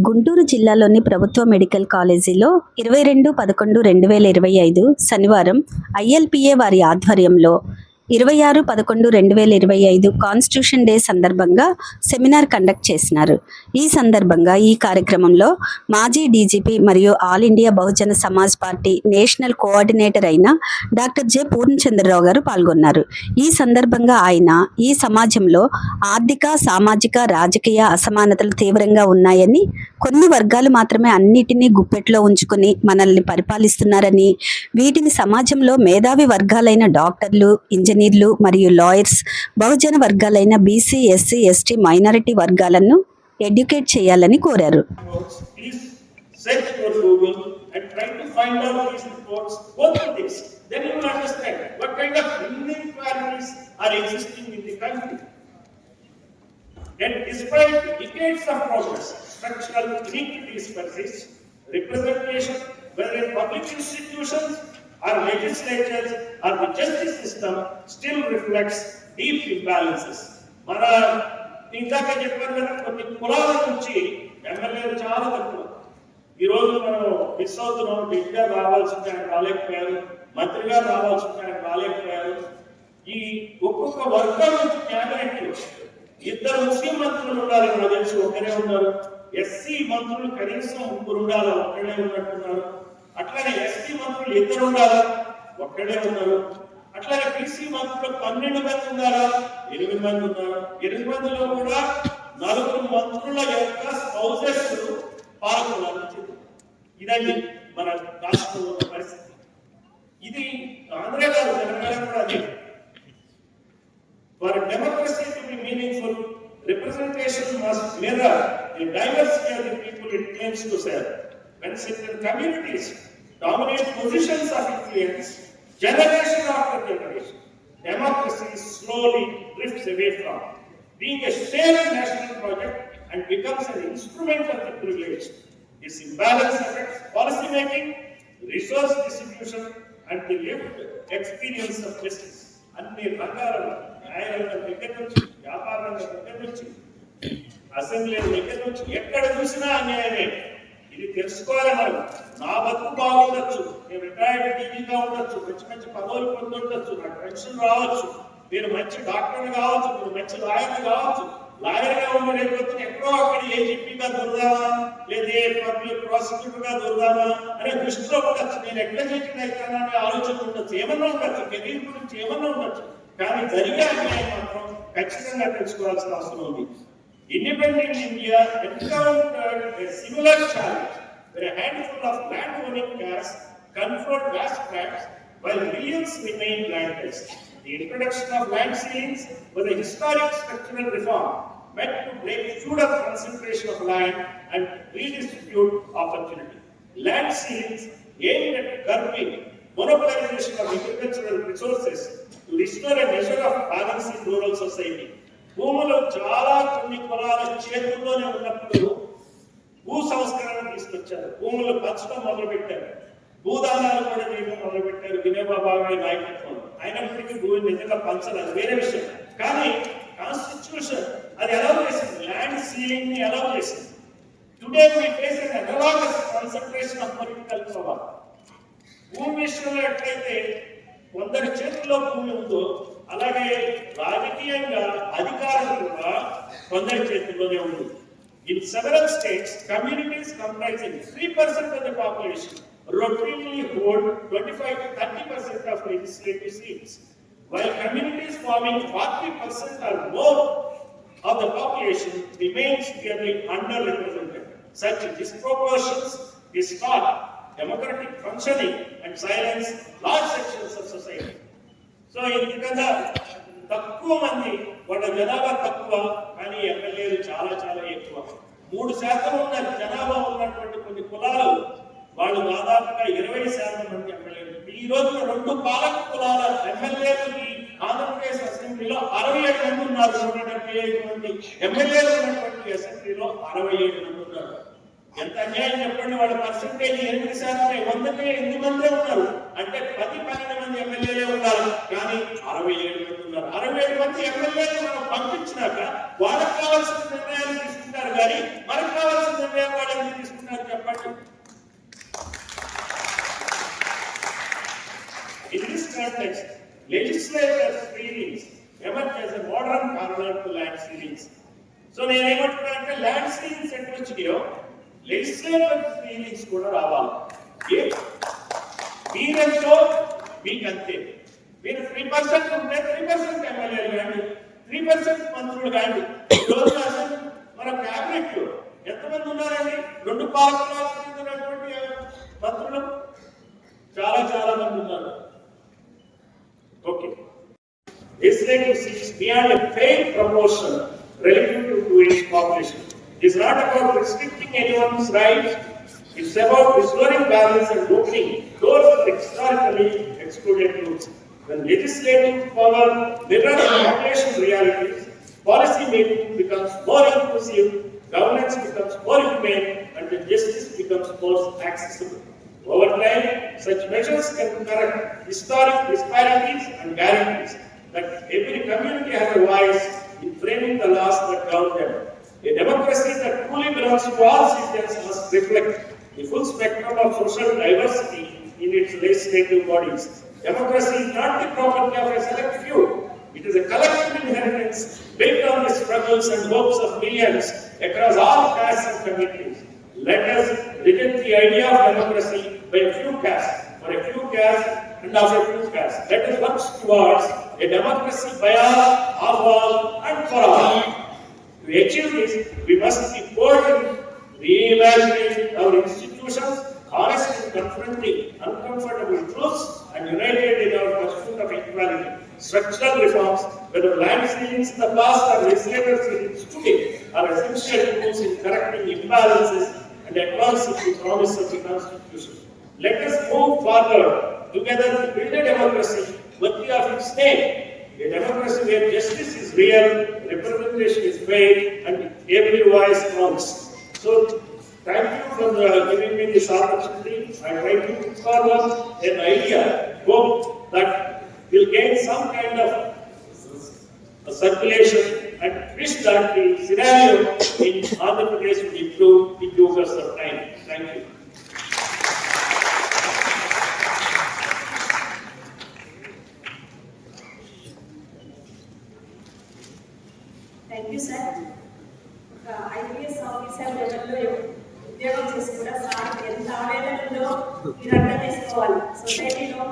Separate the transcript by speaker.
Speaker 1: గుంటూరు జిల్లాలోని ప్రభుత్వ మెడికల్ కాలేజీలో ఇరవై రెండు పదకొండు రెండు వేల ఇరవై ఐదు శనివారం ఐఎల్పిఏ వారి ఆధ్వర్యంలో ఇరవై ఆరు పదకొండు రెండు వేల ఇరవై ఐదు కాన్స్టిట్యూషన్ డే సందర్భంగా సెమినార్ కండక్ట్ చేసినారు. ఈ సందర్భంగా ఈ కార్యక్రమంలో మాజీ డీజీపీ మరియు all India Bahujan Samaj Party national coordinator అయిన డాక్టర్ జె పూర్ణచంద్రరావు గారు పాల్గొన్నారు. ఈ సందర్భంగా ఆయన ఈ సమాజంలో ఆర్థిక సామాజిక రాజకీయ అసమానతలు తీవ్రంగా ఉన్నాయని కొన్ని వర్గాలు మాత్రమే అన్నిటినీ గుప్పెట్లో ఉంచుకుని మనల్ని పరిపాలిస్తున్నారని వీటిని సమాజంలో మేధావి వర్గాలైన డాక్టర్లు ఇంజనీర్లు ఇంజనీర్లు మరియు లాయర్స్ బహుజన వర్గాలైన బీసీ ఎస్సీ ఎస్టీ మైనారిటీ వర్గాలను ఎడ్యుకేట్ చేయాలని కోరారు
Speaker 2: Please. Then despite decades of progress, structural inequities persist. Representation, whether in public institutions our legislatures our justice system, still reflects deep imbalances. మన ఇందాక చెప్పాను కదా కొన్ని కులాల నుంచి ఎమ్మెల్యేలు చాలా తక్కువ. ఈ మనం మిస్ అవుతున్నాం డిగ్గా రావాల్సి ఉంటే ఆయన రాలేకపోయారు మంత్రిగా రావాల్సి ఉంటే ఆయన రాలేకపోయారు. ఈ ఒక్కొక్క వర్గం నుంచి క్యాబినెట్ ఇద్దరు ముస్లిం మంత్రులు ఉండాలి నాకు తెలిసి ఒకరే ఉన్నారు. ఎస్సీ మంత్రులు కనీసం ముగ్గురు ఉండాలి ఒకరే ఉన్నట్టున్నారు. అట్లానే ఎస్టీ మంత్రులు ఇద్దరు ఉండాలా? ఒక్కడే ఉన్నారు. అట్లాగే బీసీ మంత్రులు పన్నెండు మంది ఉన్నారా ఎనిమిది మంది ఉన్నారు ఎనిమిది మందిలో కూడా నలుగురు మంత్రుల యొక్క స్పౌసెస్ పాల్గొనాలని చెప్పింది ఇదండి మన రాష్ట్రంలో ఉన్న పరిస్థితి. ఇది ఆంధ్ర గారు తెలంగాణ కూడా అదే. వారి democracy democracy to meaningful meaningful, representation must the the diversity of the people it serve. When certain communities dominate positions of influence, generation after generation, democracy slowly drifts away from being a shared national project and becomes an instrument of the privileged. This imbalance affects policy making, resource distribution, and the lived experience of justice. అన్ని రంగాలలో న్యాయరంగం దగ్గర నుంచి వ్యాపార రంగం దగ్గర నుంచి assembly దగ్గర నుంచి ఎక్కడ చూసినా అన్యాయమే ఇది తెలుసుకోవాలి మనం నా బతుకు బాగుండొచ్చు నేను రిటైర్డ్ డీజీగా ఉండొచ్చు మంచి మంచి పదవులు పొందుండొచ్చు నాకు పెన్షన్ రావచ్చు. నేను మంచి డాక్టర్ కావచ్చు నేను మంచి లాయర్ కావచ్చు. లాయర్గా గా ఉండి ఎక్కడో అక్కడ ఏజీపీగా దొరుకుదామా? లేదా పబ్లిక్ ప్రాసిక్యూటర్గా గా అనే దృష్టిలో ఉండొచ్చు. నేను ఎక్కడ చేసిన అవుతానా అనే ఆలోచన ఉండొచ్చు. ఏమన్నా ఉండొచ్చు. కెరీర్ గురించి ఏమన్నా ఉండొచ్చు. కానీ జరిగే అన్యాయం మాత్రం ఖచ్చితంగా తెలుసుకోవాల్సిన అవసరం ఉంది. Independent India encountered a similar challenge where a handful of land-owning castes conferred vast tracts, while millions remained landless. The introduction of land ceilings was a historic structural reform meant to break through the concentration of land and redistribute opportunity. Land ceilings aimed at curbing monopolization of agricultural resources to restore a measure of balance in rural society. భూములు చాలా కొన్ని కులాల చేతుల్లోనే ఉన్నప్పుడు భూ సంస్కరణ తీసుకొచ్చారు. భూములు పంచడం మొదలుపెట్టారు. భూదానాలు కూడా చేయడం మొదలుపెట్టారు. పెట్టారు నాయకత్వంలో అయినప్పటికీ భూమి నిజంగా పంచదు అది వేరే విషయం. కానీ కాన్స్టిట్యూషన్ అది ఎలా చేసింది. ల్యాండ్ సీలింగ్ని ఎలా చేసింది. Today we face an analogous concentration of political power భూమి విషయంలో ఎట్లయితే కొందరి చేతుల్లో భూమి ఉందో అలాగే రాజకీయంగా అధికారం కూడా కొందరి చేతుల్లోనే ఉంది in several states communities comprising three percent of the population routinely hold 25 to 30 percent of legislative seats, while communities forming 40 percent or more of the population remain severely underrepresented. Such disproportions distort democratic functioning and silence large sections of society. So ఎందుకన్నా తక్కువ మంది వాళ్ళ జనాభా తక్కువ కానీ ఎమ్మెల్యేలు చాలా చాలా ఎక్కువ. మూడు శాతం ఉన్న జనాభా ఉన్నటువంటి కొన్ని కులాలు వాళ్ళు దాదాపుగా ఇరవై శాతం మంది ఎమ్మెల్యేలు. ఈ రోజున రెండు పాలక కులాల ఎమ్మెల్యేలకి ఆంధ్రప్రదేశ్ అసెంబ్లీలో అరవై ఏడు మంది ఉన్నారు. నూట డెబ్బై ఐదు మంది ఎమ్మెల్యేలు ఉన్నటువంటి అసెంబ్లీలో అరవై ఏడు మంది ఉన్నారు. ఎంత అన్యాయం చెప్పండి వాళ్ళ పర్సంటేజ్ ఎనిమిది శాతమే వందకే ఎనిమిది మందే ఉన్నారు. అంటే పది పని ఉండాలి కానీ అరవై ఏడు మంది ఉన్నారు. అరవై ఏడు మంది ఎమ్మెల్యేలు మనం పంపించినాక వాళ్ళకి కావాల్సిన నిర్ణయాలు తీసుకుంటారు కానీ మనకు కావాల్సిన నిర్ణయం వాళ్ళని తీసుకున్నారు చెప్పండి? In this context, legislative proceedings emerge as a modern parallel to land ceilings. So నేను ఏమంటున్నా అంటే ల్యాండ్ సీలింగ్స్ ఎట్లా వచ్చినాయో లెజిస్లేటివ్ సీలింగ్స్ కూడా రావాలి. ఏ? మీకు అంతే మీరు త్రీ పర్సెంట్ ఉంటే త్రీ పర్సెంట్ ఎమ్మెల్యేలు కానీ త్రీ పర్సెంట్ మంత్రులు కానీ ఈరోజు అసలు మన క్యాబినెట్లో ఎంతమంది ఉన్నారండి రెండు పాలకులు చెందినటువంటి మంత్రులు చాలా చాలా మంది ఉన్నారు okay legislative seats beyond a fair proportion relative to to its population. It is not about restricting anyone's rights, it's about restoring balance and opening doors for historically excluded groups. When legislative power mirrors population realities, policy making becomes more inclusive, governance becomes more humane, and the justice becomes more accessible. Over time, such measures can correct historic disparities and guarantees that every community has a voice in framing the laws that govern them. A democracy that truly belongs to all citizens must reflect the full spectrum of social diversity in its legislative bodies. Democracy is not the property of a select few. It is a collective inheritance built on the struggles and hopes of millions across all castes and communities. Let us reject the idea of democracy by a few castes, for a few castes and of a few castes. Let us work towards a democracy by all, of all, and for all. To achieve this, we must be bold in reimagining our institutions, honest in confronting uncomfortable truths, and united in our pursuit of equality. Structural reforms, whether land ceilings in the past or legislative ceilings today, are essential tools in correcting imbalances and advancing the promise of the Constitution. Let us move forward together to build a democracy worthy of its name. A democracy where justice is real, representation is fair, and every voice counts. So, Thank you for uh, giving me this opportunity. I try to forward uh, an idea, hope that we'll gain some kind of a circulation and wish that the scenario in other Pradesh will improve in due course of time. Thank you.
Speaker 3: Thank you, sir. Uh, IPS officer, level ఉద్యోగం చేసి కూడా sir ఎంత ఆవేదన ఉందో మీరు అర్థం చేసుకోవాలి సొసైటీలో